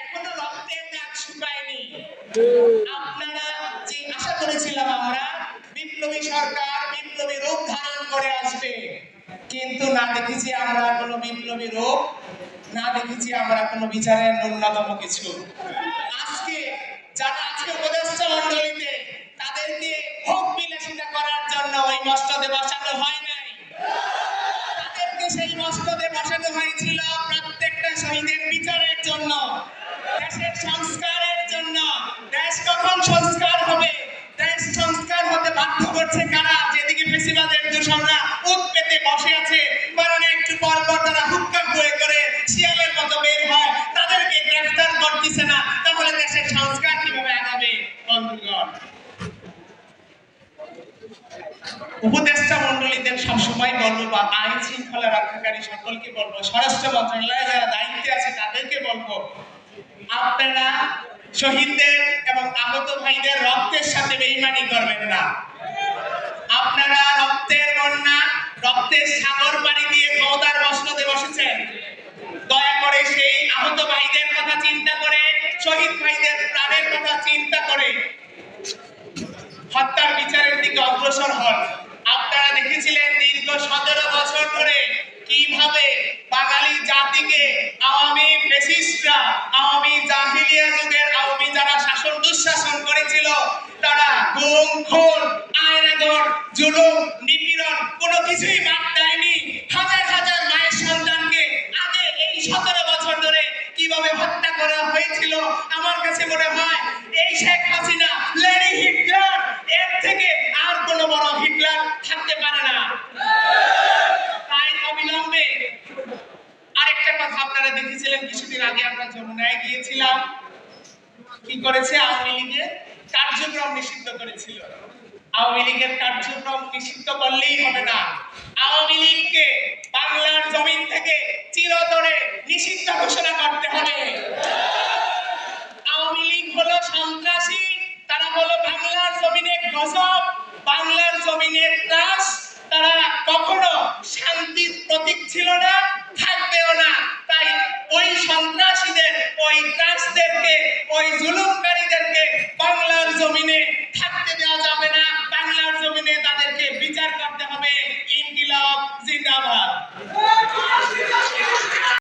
এখনও রক্তের দাগ শুকায়নি। আপনারা যে আশা করেছিলাম আমরা, বিপ্লবী সরকার, বিপ্লবী রূপ ধারণ করে আসবে। কিন্তু না দেখেছি আমরা কোনো বিপ্লবী রূপ, না দেখেছি আমরা কোনো বিচারের ন্যূনতম কিছু। আজকে যারা আজকে উপদেষ্টা মন্ডলীতে তাদেরকে ভোগ বিলাসিতা করার জন্য ওই মস্তদে বসানো হয় নাই। তাদেরকে সেই মস্তদে বসানো হয়েছিল। দেশের সংস্কারের জন্য দেশ কখন সংস্কার হবে? দেশ সংস্কার হতে বাধ্য করছে কারা? যেদিকে ফেসিবাদের দূষণরা উঠ পেতে বসে আছে কারণ একটু পর পর তারা হুক্কা করে করে শিয়ালের মতো বের হয়। তাদেরকে গ্রেফতার করতেছে না। তাহলে দেশের সংস্কার কীভাবে আগাবে, বন্ধুগণ? উপদেষ্টা মন্ডলীদের সবসময় বলব বা আইন শৃঙ্খলা রক্ষাকারী সকলকে বলব, স্বরাষ্ট্র মন্ত্রণালয়ে যারা দায়িত্বে আছে তাদেরকে বলব আপনারা শহীদদের এবং আহত ভাইদের রক্তের সাথে বেইমানি করবেন না। আপনারা রক্তের বন্যা, রক্তের সাগর পাড়ি দিয়ে ক্ষমতার বসনতে বসেছেন। দয়া করে সেই আহত ভাইদের কথা চিন্তা করে, শহীদ ভাইদের প্রাণের কথা চিন্তা করে হত্যার বিচারের দিকে অগ্রসর হন। আপনারা দেখেছিলেন দীর্ঘ সতেরো বছর ধরে কীভাবে বাঙালি জাতিকে আওয়ামী ফেসিস্টরা গুম, খুন আয়নাগর জুলুম, নিপীড়ন, কোনো কিছুই বাদ দেয়নি। হাজার হাজার মায়ের সন্তানকে আগে এই সতেরো বছর ধরে কীভাবে হত্যা করা হয়েছিল, আমার কাছে মনে হয় এই শেখ হাসিনা, লেডি হিটলার, এর থেকে আর কোনো বড় হিটলার থাকতে পারে না। তাই অবিলম্বে আরেকটা কথা আপনারা দেখেছিলেন, কিছুদিন আগে আমরা যমুনায় গিয়েছিলাম। কি করেছে আওয়ামী লীগের? কার্যক্রম নিষিদ্ধ করেছিল। আওয়ামী লীগের কার্যক্রম নিষিদ্ধ করলেই হবে না। আওয়ামী লীগকে বাংলার জমিন থেকে চিরতরে নিষিদ্ধ ঘোষণা করতে হবে। আওয়ামী লীগ হলো সন্ত্রাসী, তারা হলো বাংলার জমিনে গজব, বাংলার জমিনের ত্রাস। তারা কখনো শান্তির প্রতীক ছিল না, থাকবেও না। তাই ওই সন্ত্রাসীদের, ওই ত্রাসদেরকে, ওই জুলুম minute.